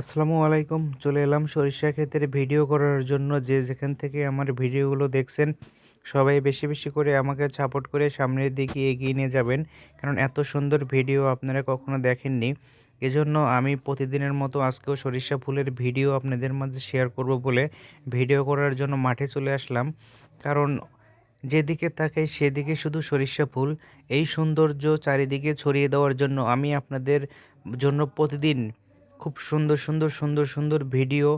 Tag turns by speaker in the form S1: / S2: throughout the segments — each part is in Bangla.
S1: আসসালামু আলাইকুম, চলে এলাম সরিষা ক্ষেতের ভিডিও করার জন্য। যে যেখান থেকে আমার ভিডিওগুলো দেখছেন, সবাই বেশি বেশি করে আমাকে সাপোর্ট করে সামনের দিকে এগিয়ে নিয়ে যাবেন। কারণ এত সুন্দর ভিডিও আপনারা কখনো দেখেননি। এজন্য আমি প্রতিদিনের মতো আজকেও সরিষা ফুলের ভিডিও আপনাদের মাঝে শেয়ার করব বলে ভিডিও করার জন্য মাঠে চলে আসলাম। কারণ যেদিকে তাকাই সেদিকে শুধু সরিষা ফুল। এই সৌন্দর্য চারিদিকে ছড়িয়ে দেওয়ার জন্য আমি আপনাদের জন্য প্রতিদিন খুব সুন্দর সুন্দর সুন্দর সুন্দর ভিডিও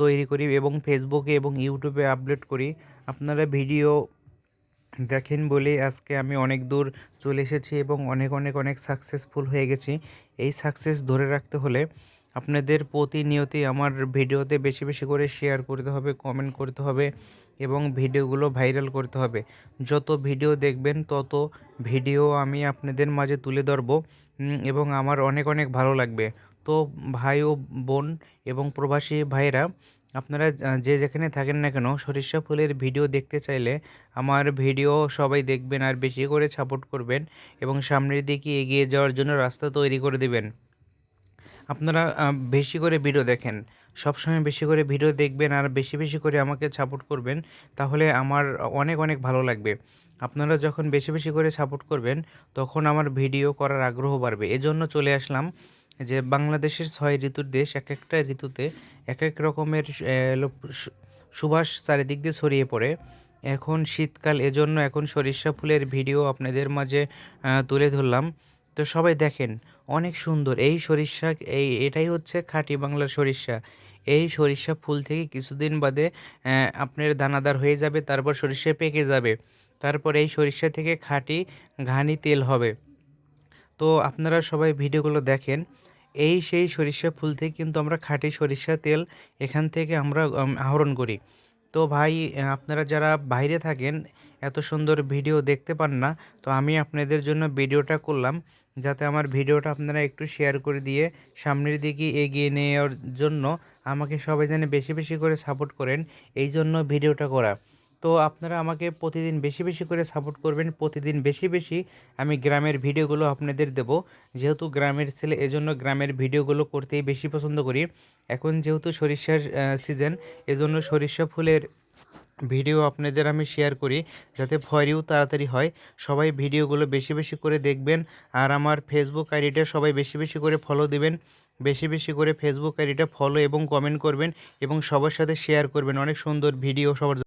S1: তৈরি করি এবং ফেসবুকে এবং ইউটিউবে আপলোড করি। আপনারা ভিডিও দেখেন বলেই আজকে আমি অনেক দূর চলে এসেছি এবং অনেক অনেক অনেক সাকসেসফুল হয়ে গেছি। এই সাকসেস ধরে রাখতে হলে আপনাদের প্রতিনিয়তই আমার ভিডিওতে বেশি বেশি করে শেয়ার করতে হবে কমেন্ট করতে হবে এবং ভিডিওগুলো ভাইরাল করতে হবে। যত ভিডিও দেখবেন, তত ভিডিও আমি আপনাদের মাঝে তুলে ধরবো এবং আমার অনেক অনেক ভালো লাগবে। তো ভাই ও বোন এবং প্রবাসী ভাইয়েরা, আপনারা যে যেখানে থাকেন না কেন, সরিষা ফুলের ভিডিও দেখতে চাইলে আমার ভিডিও সবাই দেখবেন আর বেশি করে সাপোর্ট করবেন এবং সামনের দিকে এগিয়ে যাওয়ার জন্য রাস্তা তৈরি করে দেবেন। আপনারা বেশি করে ভিডিও দেখেন, সবসময় বেশি করে ভিডিও দেখবেন আর বেশি বেশি করে আমাকে সাপোর্ট করবেন, তাহলে আমার অনেক অনেক ভালো লাগবে। আপনারা যখন বেশি বেশি করে সাপোর্ট করবেন, তখন আমার ভিডিও করার আগ্রহ বাড়বে। এজন্য চলে আসলাম যে বাংলাদেশের ছয় ঋতুর দেশ, এক একটা ঋতুতে এক এক রকমের সুবাস চারিদিক দিয়ে ছড়িয়ে পড়ে। এখন শীতকাল, এজন্য এখন সরিষা ফুলের ভিডিও আপনাদের মাঝে তুলে ধরলাম। তো সবাই দেখেন, অনেক সুন্দর। এই সরিষা, এই, এটাই হচ্ছে খাঁটি বাংলার সরিষা। এই সরিষা ফুল থেকে কিছুদিন বাদে আপনার দানাদার হয়ে যাবে, তারপর সরিষা পেকে যাবে। তারপর এই সরিষা থেকে খাঁটি ঘানি তেল হবে। তো আপনারা সবাই ভিডিওগুলো দেখেন। এই সেই সরিষা ফুল থেকে কিন্তু আমরা খাঁটি সরিষা তেল এখান থেকে আমরা আহরণ করি। তো ভাই, আপনারা যারা বাইরে থাকেন, এত সুন্দর ভিডিও দেখতে পান না, তো আমি আপনাদের জন্য ভিডিওটা করলাম, যাতে আমার ভিডিওটা আপনারা একটু শেয়ার করে দিয়ে সামনের দিকে এগিয়ে নেওয়ার জন্য আমাকে সবাই যেন বেশি বেশি করে সাপোর্ট করেন, এই জন্য ভিডিওটা করা। তো আপনারা আমাকে প্রতিদিন বেশি বেশি করে সাপোর্ট করবেন। প্রতিদিন বেশি বেশি আমি গ্রামের ভিডিওগুলো আপনাদের দেব। যেহেতু গ্রামের ছেলে, এজন্য গ্রামের ভিডিওগুলো করতেই বেশি পছন্দ করি। এখন যেহেতু সরিষার সিজন এজন্য সরিষা ফুলের ভিডিও আপনাদের আমি শেয়ার করি যাতে ফয়রিও তাড়াতাড়ি হয়। সবাই ভিডিওগুলো বেশি বেশি করে দেখবেন আর আমার ফেসবুক আইডিটা সবাই বেশি বেশি করে ফলো দেবেন। বেশি বেশি করে ফেসবুক আইডিটা ফলো এবং কমেন্ট করবেন এবং সবার সাথে শেয়ার করবেন। অনেক সুন্দর ভিডিও সবার